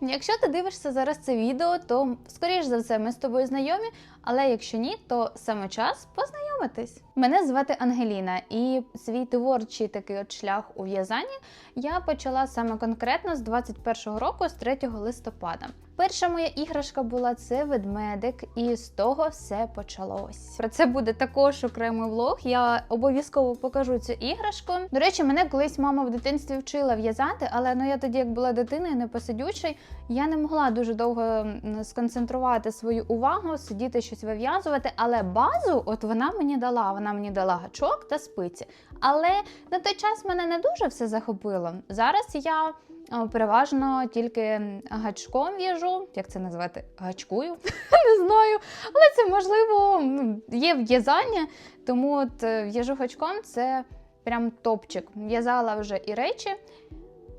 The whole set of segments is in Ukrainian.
Якщо ти дивишся зараз це відео, то скоріш за все ми з тобою знайомі, але якщо ні, то саме час познайомитись. Мене звати Ангеліна, і свій творчий такий от шлях у в'язанні я почала саме конкретно з 21-го року, з 3 листопада. Перша моя іграшка була це ведмедик, і з того все почалось. Про це буде також окремий влог. Я обов'язково покажу цю іграшку. До речі, мене колись мама в дитинстві вчила в'язати, але ну я тоді, як була дитиною, непосидючий, я не могла дуже довго сконцентрувати свою увагу, сидіти щось вив'язувати. Але базу, от вона мені дала. Вона мені дала гачок та спиці. Але на той час мене не дуже все захопило. Зараз я переважно тільки гачком в'яжу, як це назвати? Гачкую? не знаю. Але це можливо є в'язання, тому от е, в'яжу гачком це прям топчик. В'язала вже і речі.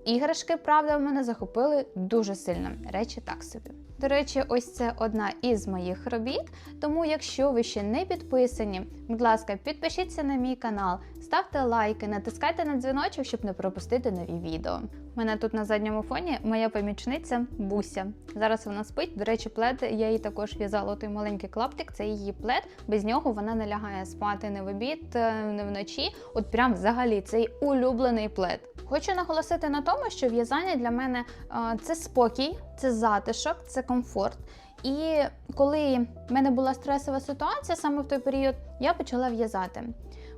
Іграшки, правда, в мене захопили дуже сильно. Речі так собі. До речі, ось це одна із моїх робіт. Тому, якщо ви ще не підписані, будь ласка, підпишіться на мій канал, ставте лайки, натискайте на дзвіночок, щоб не пропустити нові відео. У мене тут на задньому фоні моя помічниця Буся. Зараз вона спить. До речі, плед я їй також в'язала той маленький клаптик. Це її плед. Без нього вона не лягає спати не в обід, не вночі. От прям взагалі цей улюблений плед. Хочу наголосити на тому, що в'язання для мене е, це спокій, це затишок, це комфорт. І коли в мене була стресова ситуація саме в той період, я почала в'язати.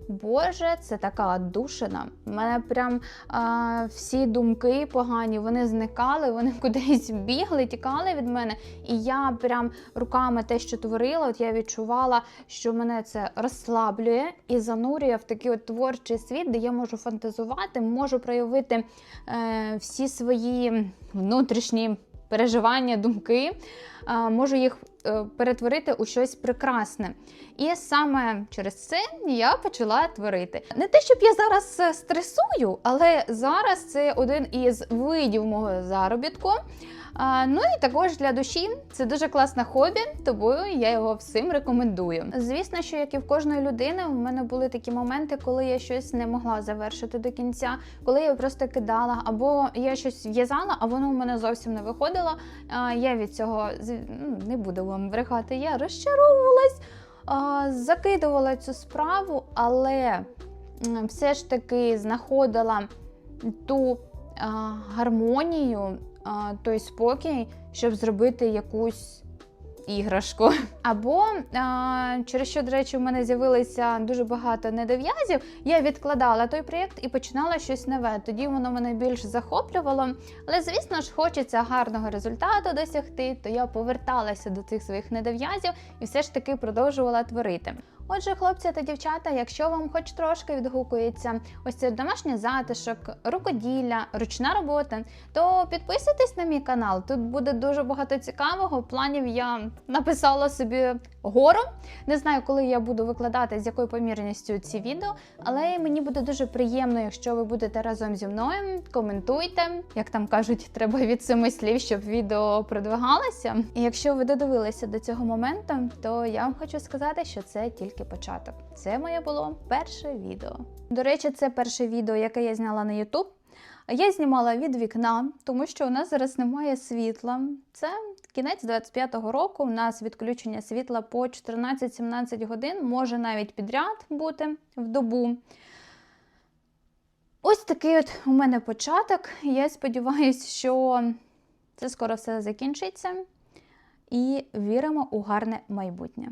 Боже, це така душина. У мене прям а, всі думки погані, вони зникали, вони кудись бігли, тікали від мене. І я прям руками те, що творила, от я відчувала, що мене це розслаблює і занурює в такий от творчий світ, де я можу фантазувати, можу проявити е, всі свої внутрішні переживання, думки, можу їх е, перетворити у щось прекрасне. І саме через це я почала творити. Не те, щоб я зараз е, стресую, але зараз це один із видів мого заробітку. Ну і також для душі це дуже класне хобі, тому я його всім рекомендую. Звісно, що як і в кожної людини, у мене були такі моменти, коли я щось не могла завершити до кінця, коли я просто кидала, або я щось в'язала, а воно у мене зовсім не виходило. Я від цього ну, не буду вам брехати, я розчаровувалась, закидувала цю справу, але все ж таки знаходила ту гармонію, той спокій, щоб зробити якусь іграшку. Або а, через що, до речі, в мене з'явилося дуже багато недов'язів, я відкладала той проєкт і починала щось нове. Тоді воно мене більш захоплювало. Але, звісно ж, хочеться гарного результату досягти, то я поверталася до цих своїх недов'язів і все ж таки продовжувала творити. Отже, хлопці та дівчата, якщо вам хоч трошки відгукується ось цей домашній затишок, рукоділля, ручна робота, то підписуйтесь на мій канал. Тут буде дуже багато цікавого. Планів я написала собі гору. Не знаю, коли я буду викладати з якою помірністю ці відео, але мені буде дуже приємно, якщо ви будете разом зі мною. Коментуйте, як там кажуть, треба від семи слів, щоб відео продвигалося. І якщо ви додивилися до цього моменту, то я вам хочу сказати, що це тільки початок. Це моє було перше відео. До речі, це перше відео, яке я зняла на YouTube. Я знімала від вікна, тому що у нас зараз немає світла. Це кінець 25-го року. У нас відключення світла по 14-17 годин, може навіть підряд бути в добу. Ось такий от у мене початок. Я сподіваюся, що це скоро все закінчиться. І віримо у гарне майбутнє.